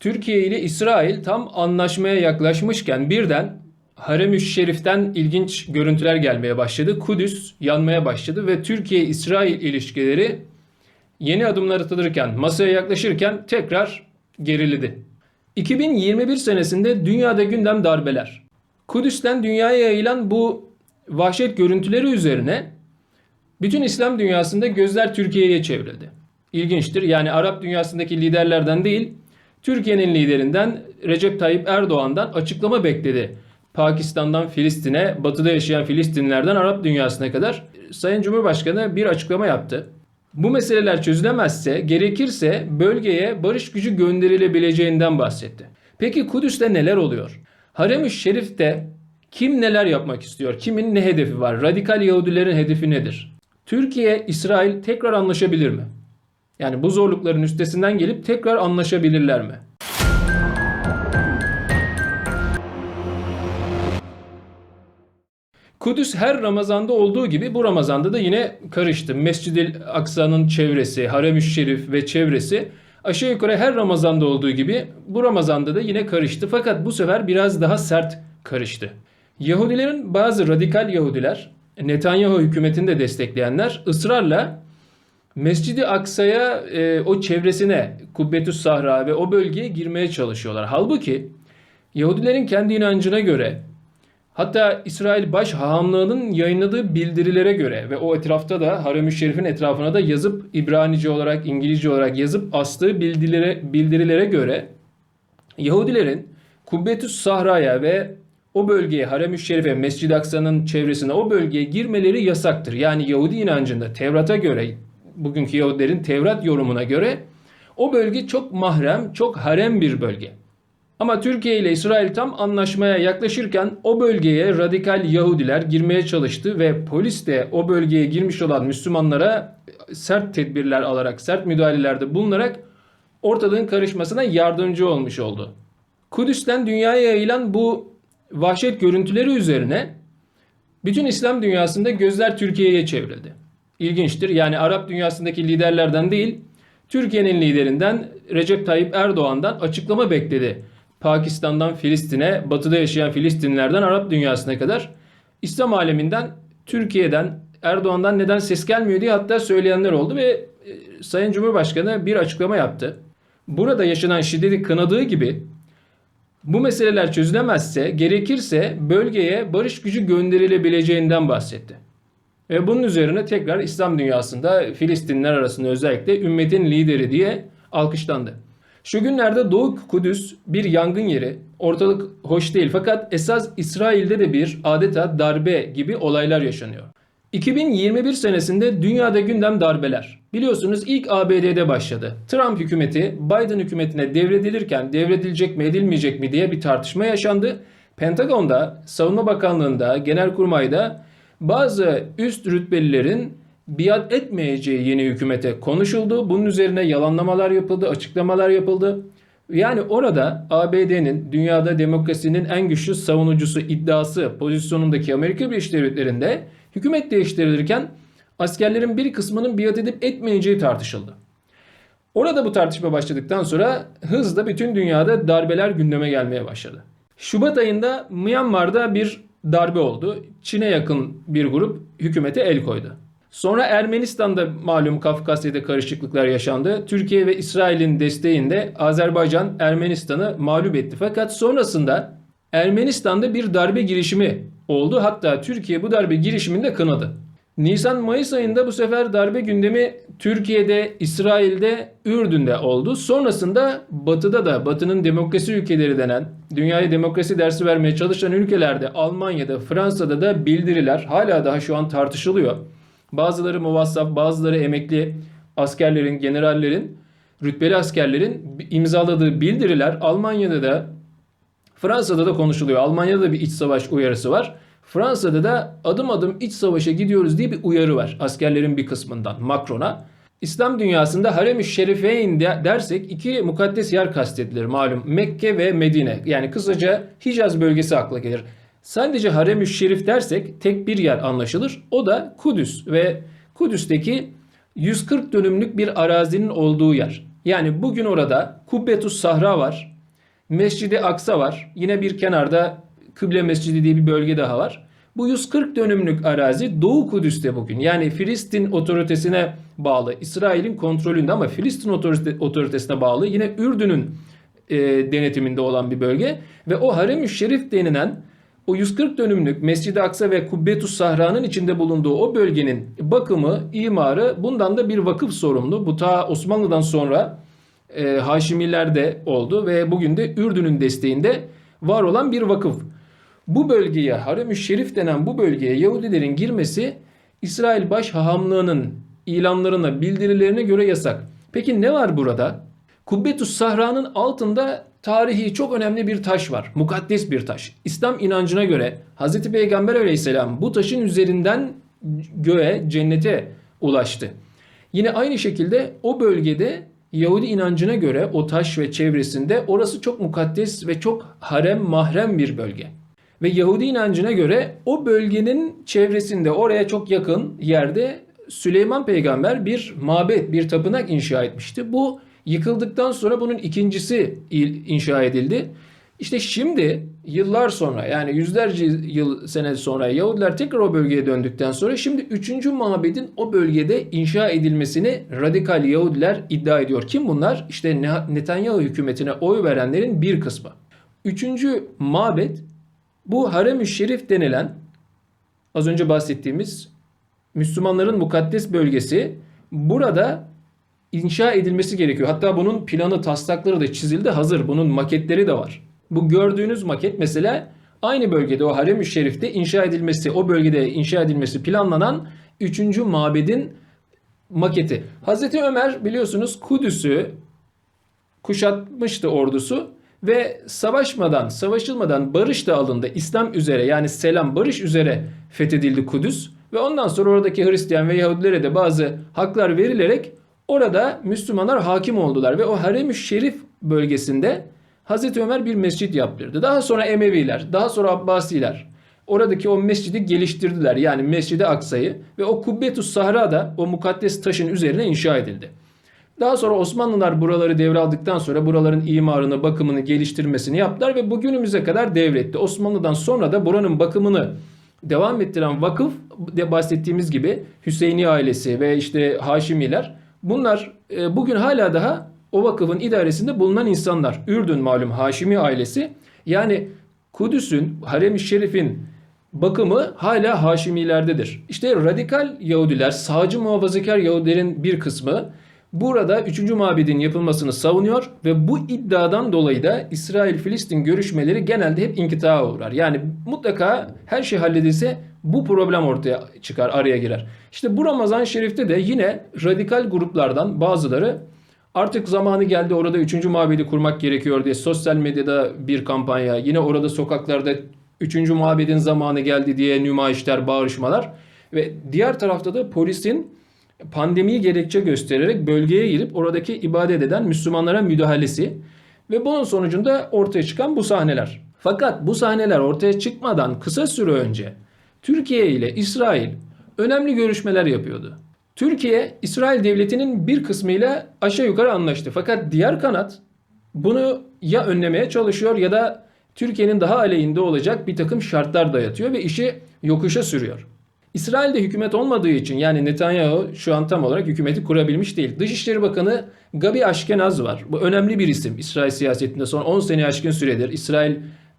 Türkiye ile İsrail tam anlaşmaya yaklaşmışken birden Harem-ü Şerif'ten ilginç görüntüler gelmeye başladı. Kudüs yanmaya başladı ve Türkiye-İsrail ilişkileri yeni adımlar atılırken, masaya yaklaşırken tekrar geriledi. 2021 senesinde dünyada gündem darbeler. Kudüs'ten dünyaya yayılan bu vahşet görüntüleri üzerine bütün İslam dünyasında gözler Türkiye'ye çevrildi. İlginçtir. Yani Arap dünyasındaki liderlerden değil, Türkiye'nin liderinden Recep Tayyip Erdoğan'dan açıklama bekledi. Pakistan'dan Filistin'e, batıda yaşayan Filistinlerden Arap dünyasına kadar Sayın Cumhurbaşkanı bir açıklama yaptı. Bu meseleler çözülemezse gerekirse bölgeye barış gücü gönderilebileceğinden bahsetti. Peki Kudüs'te neler oluyor? Harem-i Şerif'te kim neler yapmak istiyor? Kimin ne hedefi var? Radikal Yahudilerin hedefi nedir? Türkiye, İsrail tekrar anlaşabilir mi? Yani bu zorlukların üstesinden gelip tekrar anlaşabilirler mi? Kudüs her Ramazan'da olduğu gibi bu Ramazan'da da yine karıştı. Mescid-i Aksa'nın çevresi, Harem-i Şerif ve çevresi aşağı yukarı her Ramazan'da olduğu gibi bu Ramazan'da da yine karıştı. Fakat bu sefer biraz daha sert karıştı. Yahudilerin bazı radikal Yahudiler, Netanyahu hükümetini de destekleyenler ısrarla Mescid-i Aksa'ya e, o çevresine Kubbetüs Sahra ve o bölgeye girmeye çalışıyorlar. Halbuki Yahudilerin kendi inancına göre hatta İsrail Baş Hahamlığı'nın yayınladığı bildirilere göre ve o etrafta da Harem-i Şerif'in etrafına da yazıp İbranice olarak İngilizce olarak yazıp astığı bildirilere, bildirilere göre Yahudilerin Kubbetüs Sahra'ya ve o bölgeye Harem-i Şerife, Mescid-i Aksa'nın çevresine o bölgeye girmeleri yasaktır. Yani Yahudi inancında Tevrat'a göre bugünkü Yahudilerin Tevrat yorumuna göre o bölge çok mahrem, çok harem bir bölge. Ama Türkiye ile İsrail tam anlaşmaya yaklaşırken o bölgeye radikal Yahudiler girmeye çalıştı ve polis de o bölgeye girmiş olan Müslümanlara sert tedbirler alarak, sert müdahalelerde bulunarak ortalığın karışmasına yardımcı olmuş oldu. Kudüs'ten dünyaya yayılan bu vahşet görüntüleri üzerine bütün İslam dünyasında gözler Türkiye'ye çevrildi. İlginçtir. Yani Arap dünyasındaki liderlerden değil, Türkiye'nin liderinden Recep Tayyip Erdoğan'dan açıklama bekledi. Pakistan'dan Filistin'e, batıda yaşayan Filistinlerden Arap dünyasına kadar İslam aleminden, Türkiye'den, Erdoğan'dan neden ses gelmiyor diye hatta söyleyenler oldu ve e, Sayın Cumhurbaşkanı bir açıklama yaptı. Burada yaşanan şiddeti kınadığı gibi bu meseleler çözülemezse gerekirse bölgeye barış gücü gönderilebileceğinden bahsetti. Ve bunun üzerine tekrar İslam dünyasında Filistinler arasında özellikle ümmetin lideri diye alkışlandı. Şu günlerde Doğu Kudüs bir yangın yeri. Ortalık hoş değil fakat esas İsrail'de de bir adeta darbe gibi olaylar yaşanıyor. 2021 senesinde dünyada gündem darbeler. Biliyorsunuz ilk ABD'de başladı. Trump hükümeti Biden hükümetine devredilirken devredilecek mi edilmeyecek mi diye bir tartışma yaşandı. Pentagon'da, Savunma Bakanlığı'nda, Genelkurmay'da bazı üst rütbelilerin biat etmeyeceği yeni hükümete konuşuldu. Bunun üzerine yalanlamalar yapıldı, açıklamalar yapıldı. Yani orada ABD'nin dünyada demokrasinin en güçlü savunucusu iddiası pozisyonundaki Amerika Birleşik Devletleri'nde hükümet değiştirilirken askerlerin bir kısmının biat edip etmeyeceği tartışıldı. Orada bu tartışma başladıktan sonra hızla bütün dünyada darbeler gündeme gelmeye başladı. Şubat ayında Myanmar'da bir darbe oldu. Çin'e yakın bir grup hükümete el koydu. Sonra Ermenistan'da malum Kafkasya'da karışıklıklar yaşandı. Türkiye ve İsrail'in desteğinde Azerbaycan Ermenistan'ı mağlup etti. Fakat sonrasında Ermenistan'da bir darbe girişimi oldu. Hatta Türkiye bu darbe girişiminde kınadı. Nisan-Mayıs ayında bu sefer darbe gündemi Türkiye'de, İsrail'de, Ürdün'de oldu. Sonrasında Batı'da da, Batı'nın demokrasi ülkeleri denen, dünyaya demokrasi dersi vermeye çalışan ülkelerde, Almanya'da, Fransa'da da bildiriler hala daha şu an tartışılıyor. Bazıları muvassaf, bazıları emekli askerlerin, generallerin, rütbeli askerlerin imzaladığı bildiriler Almanya'da da Fransa'da da konuşuluyor. Almanya'da da bir iç savaş uyarısı var. Fransa'da da adım adım iç savaşa gidiyoruz diye bir uyarı var askerlerin bir kısmından Macron'a. İslam dünyasında Harem-i Şerifeyn dersek iki mukaddes yer kastedilir malum. Mekke ve Medine. Yani kısaca Hicaz bölgesi akla gelir. Sadece Harem-i Şerif dersek tek bir yer anlaşılır. O da Kudüs ve Kudüs'teki 140 dönümlük bir arazinin olduğu yer. Yani bugün orada Kubbetus Sahra var. Mescidi Aksa var. Yine bir kenarda Kıble Mescidi diye bir bölge daha var. Bu 140 dönümlük arazi Doğu Kudüs'te bugün. Yani Filistin otoritesine bağlı. İsrail'in kontrolünde ama Filistin otorite- otoritesine bağlı. Yine Ürdün'ün e, denetiminde olan bir bölge. Ve o Harem-ü Şerif denilen o 140 dönümlük Mescid-i Aksa ve Kubbetus Sahra'nın içinde bulunduğu o bölgenin bakımı, imarı bundan da bir vakıf sorumlu. Bu ta Osmanlı'dan sonra e, Haşimilerde oldu ve bugün de Ürdün'ün desteğinde var olan bir vakıf. Bu bölgeye, Harem-ü Şerif denen bu bölgeye Yahudilerin girmesi İsrail baş hahamlığının ilanlarına, bildirilerine göre yasak. Peki ne var burada? Kubbetus Sahra'nın altında tarihi çok önemli bir taş var. Mukaddes bir taş. İslam inancına göre Hz. Peygamber aleyhisselam bu taşın üzerinden göğe, cennete ulaştı. Yine aynı şekilde o bölgede Yahudi inancına göre o taş ve çevresinde orası çok mukaddes ve çok harem mahrem bir bölge. Ve Yahudi inancına göre o bölgenin çevresinde oraya çok yakın yerde Süleyman peygamber bir mabet, bir tapınak inşa etmişti. Bu yıkıldıktan sonra bunun ikincisi inşa edildi. İşte şimdi yıllar sonra yani yüzlerce yıl sene sonra Yahudiler tekrar o bölgeye döndükten sonra şimdi üçüncü mabedin o bölgede inşa edilmesini radikal Yahudiler iddia ediyor. Kim bunlar? İşte Ne- Netanyahu hükümetine oy verenlerin bir kısmı. Üçüncü mabet bu Harem-ü Şerif denilen az önce bahsettiğimiz Müslümanların mukaddes bölgesi burada inşa edilmesi gerekiyor. Hatta bunun planı, taslakları da çizildi, hazır. Bunun maketleri de var. Bu gördüğünüz maket mesela aynı bölgede o Harem-ü Şerif'te inşa edilmesi, o bölgede inşa edilmesi planlanan 3. mabedin maketi. Hazreti Ömer biliyorsunuz Kudüs'ü kuşatmıştı ordusu ve savaşmadan, savaşılmadan barış da alındı. İslam üzere yani selam, barış üzere fethedildi Kudüs ve ondan sonra oradaki Hristiyan ve Yahudilere de bazı haklar verilerek orada Müslümanlar hakim oldular ve o Harem-i Şerif bölgesinde Hazreti Ömer bir mescit yaptırdı. Daha sonra Emeviler, daha sonra Abbasiler oradaki o mescidi geliştirdiler. Yani Mescid-i Aksa'yı ve o Kubbetus Sahra da o mukaddes taşın üzerine inşa edildi. Daha sonra Osmanlılar buraları devraldıktan sonra buraların imarını, bakımını, geliştirmesini yaptılar ve bugünümüze kadar devretti. Osmanlı'dan sonra da buranın bakımını devam ettiren vakıf de bahsettiğimiz gibi Hüseyini ailesi ve işte Haşimiler bunlar e, bugün hala daha o vakıfın idaresinde bulunan insanlar. Ürdün malum Haşimi ailesi yani Kudüs'ün, Harem-i Şerif'in bakımı hala Haşimilerdedir. İşte radikal Yahudiler, sağcı muhafazakar Yahudilerin bir kısmı burada 3. mabedin yapılmasını savunuyor ve bu iddiadan dolayı da İsrail-Filistin görüşmeleri genelde hep inkıtağa uğrar. Yani mutlaka her şey halledilse bu problem ortaya çıkar, araya girer. İşte bu Ramazan Şerif'te de yine radikal gruplardan bazıları Artık zamanı geldi orada 3. mabedi kurmak gerekiyor diye sosyal medyada bir kampanya, yine orada sokaklarda 3. mabedin zamanı geldi diye nümayişler, bağırışmalar ve diğer tarafta da polisin pandemiyi gerekçe göstererek bölgeye girip oradaki ibadet eden Müslümanlara müdahalesi ve bunun sonucunda ortaya çıkan bu sahneler. Fakat bu sahneler ortaya çıkmadan kısa süre önce Türkiye ile İsrail önemli görüşmeler yapıyordu. Türkiye, İsrail devletinin bir kısmıyla aşağı yukarı anlaştı. Fakat diğer kanat bunu ya önlemeye çalışıyor ya da Türkiye'nin daha aleyhinde olacak bir takım şartlar dayatıyor ve işi yokuşa sürüyor. İsrail'de hükümet olmadığı için yani Netanyahu şu an tam olarak hükümeti kurabilmiş değil. Dışişleri Bakanı Gabi Ashkenaz var. Bu önemli bir isim İsrail siyasetinde son 10 sene aşkın süredir. İsrail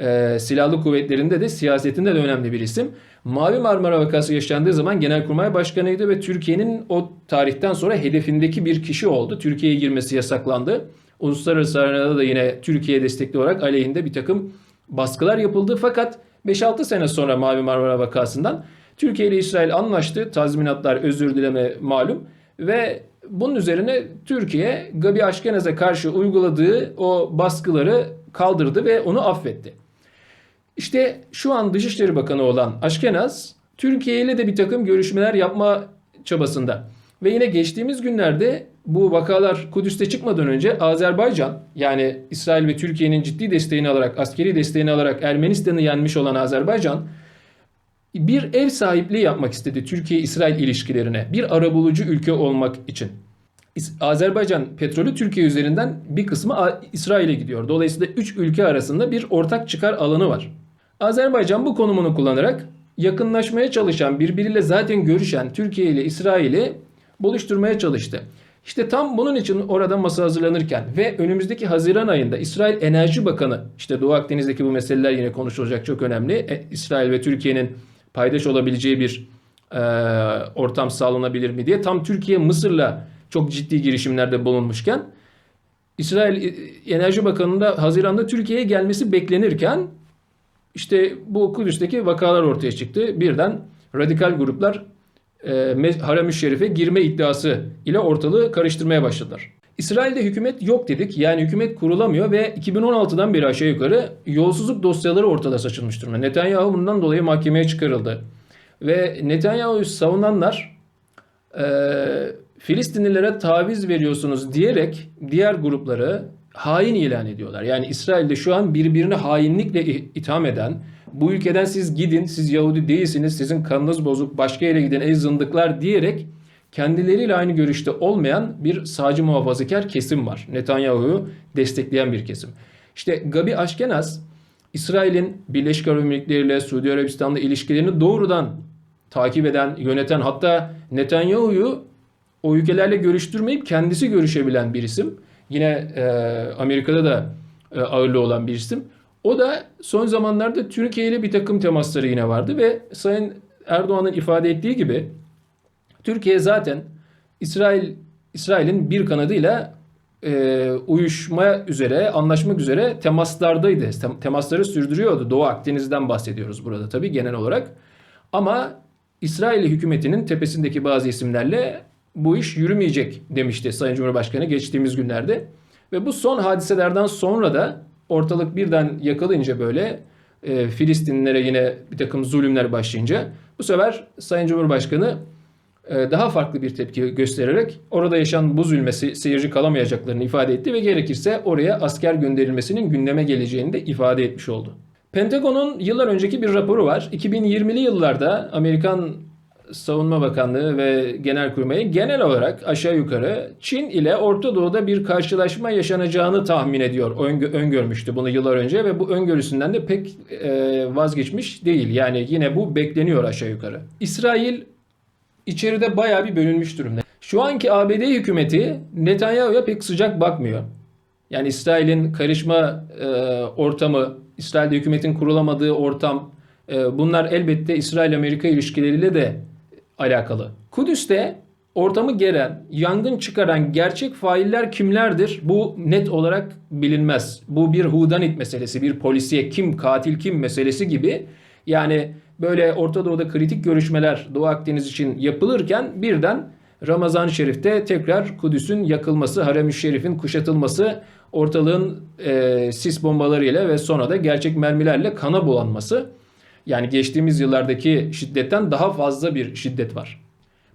e, silahlı kuvvetlerinde de siyasetinde de önemli bir isim. Mavi Marmara vakası yaşandığı zaman Genelkurmay Başkanıydı ve Türkiye'nin o tarihten sonra hedefindeki bir kişi oldu. Türkiye'ye girmesi yasaklandı. Uluslararası arenada da yine Türkiye destekli olarak aleyhinde bir takım baskılar yapıldı. Fakat 5-6 sene sonra Mavi Marmara vakasından Türkiye ile İsrail anlaştı. Tazminatlar, özür dileme malum. Ve bunun üzerine Türkiye Gabi Aşkenaz'a karşı uyguladığı o baskıları kaldırdı ve onu affetti. İşte şu an Dışişleri Bakanı olan Aşkenaz Türkiye ile de bir takım görüşmeler yapma çabasında. Ve yine geçtiğimiz günlerde bu vakalar Kudüs'te çıkmadan önce Azerbaycan yani İsrail ve Türkiye'nin ciddi desteğini alarak, askeri desteğini alarak Ermenistan'ı yenmiş olan Azerbaycan bir ev sahipliği yapmak istedi Türkiye-İsrail ilişkilerine. Bir arabulucu ülke olmak için. Azerbaycan petrolü Türkiye üzerinden bir kısmı İsrail'e gidiyor. Dolayısıyla 3 ülke arasında bir ortak çıkar alanı var. Azerbaycan bu konumunu kullanarak yakınlaşmaya çalışan, birbiriyle zaten görüşen Türkiye ile İsrail'i buluşturmaya çalıştı. İşte tam bunun için orada masa hazırlanırken ve önümüzdeki Haziran ayında İsrail Enerji Bakanı, işte Doğu Akdeniz'deki bu meseleler yine konuşulacak çok önemli. E, İsrail ve Türkiye'nin paydaş olabileceği bir e, ortam sağlanabilir mi diye tam Türkiye Mısır'la çok ciddi girişimlerde bulunmuşken İsrail e, Enerji Bakanı'nın da Haziran'da Türkiye'ye gelmesi beklenirken işte bu Kudüs'teki vakalar ortaya çıktı. Birden radikal gruplar e, Harem-i Şerif'e girme iddiası ile ortalığı karıştırmaya başladılar. İsrail'de hükümet yok dedik. Yani hükümet kurulamıyor ve 2016'dan beri aşağı yukarı yolsuzluk dosyaları ortada saçılmış durumda. Netanyahu bundan dolayı mahkemeye çıkarıldı. Ve Netanyahu'yu savunanlar e, Filistinlilere taviz veriyorsunuz diyerek diğer grupları hain ilan ediyorlar. Yani İsrail'de şu an birbirini hainlikle itham eden, bu ülkeden siz gidin, siz Yahudi değilsiniz, sizin kanınız bozuk, başka yere gidin ey zındıklar diyerek kendileriyle aynı görüşte olmayan bir sağcı muhafazakar kesim var. Netanyahu'yu destekleyen bir kesim. İşte Gabi Ashkenaz, İsrail'in Birleşik Arap Emirlikleri ile Suudi Arabistan'la ilişkilerini doğrudan takip eden, yöneten hatta Netanyahu'yu o ülkelerle görüştürmeyip kendisi görüşebilen bir isim. Yine e, Amerika'da da e, ağırlığı olan bir isim. O da son zamanlarda Türkiye ile bir takım temasları yine vardı ve Sayın Erdoğan'ın ifade ettiği gibi Türkiye zaten İsrail İsrail'in bir kanadıyla e, uyuşma üzere, anlaşmak üzere temaslardaydı. Tem- temasları sürdürüyordu. Doğu Akdeniz'den bahsediyoruz burada tabii genel olarak. Ama İsrail hükümetinin tepesindeki bazı isimlerle bu iş yürümeyecek demişti Sayın Cumhurbaşkanı geçtiğimiz günlerde. Ve bu son hadiselerden sonra da ortalık birden yakılınca böyle e, Filistinlilere yine bir takım zulümler başlayınca bu sefer Sayın Cumhurbaşkanı daha farklı bir tepki göstererek orada yaşanan bu zulme se- seyirci kalamayacaklarını ifade etti ve gerekirse oraya asker gönderilmesinin gündeme geleceğini de ifade etmiş oldu. Pentagon'un yıllar önceki bir raporu var. 2020'li yıllarda Amerikan Savunma Bakanlığı ve Genelkurmay'ı genel olarak aşağı yukarı Çin ile Orta Doğu'da bir karşılaşma yaşanacağını tahmin ediyor. Öngö- öngörmüştü bunu yıllar önce ve bu öngörüsünden de pek e, vazgeçmiş değil. Yani yine bu bekleniyor aşağı yukarı. İsrail içeride bayağı bir bölünmüş durumda. Şu anki ABD hükümeti Netanyahu'ya pek sıcak bakmıyor. Yani İsrail'in karışma e, ortamı, İsrail'de hükümetin kurulamadığı ortam e, bunlar elbette İsrail-Amerika ilişkileriyle de alakalı. Kudüs'te ortamı geren, yangın çıkaran gerçek failler kimlerdir? Bu net olarak bilinmez. Bu bir hudanit meselesi, bir polisiye kim, katil kim meselesi gibi. Yani böyle Orta Doğu'da kritik görüşmeler Doğu Akdeniz için yapılırken birden Ramazan-ı Şerif'te tekrar Kudüs'ün yakılması, Harem-i Şerif'in kuşatılması, ortalığın e, sis bombalarıyla ve sonra da gerçek mermilerle kana bulanması. Yani geçtiğimiz yıllardaki şiddetten daha fazla bir şiddet var.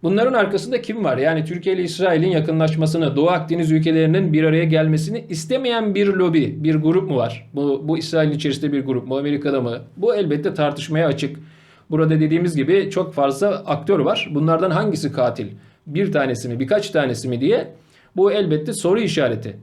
Bunların arkasında kim var? Yani Türkiye ile İsrail'in yakınlaşmasını, Doğu Akdeniz ülkelerinin bir araya gelmesini istemeyen bir lobi, bir grup mu var? Bu, bu İsrail içerisinde bir grup mu, Amerika'da mı? Bu elbette tartışmaya açık. Burada dediğimiz gibi çok fazla aktör var. Bunlardan hangisi katil? Bir tanesi mi, birkaç tanesi mi diye bu elbette soru işareti.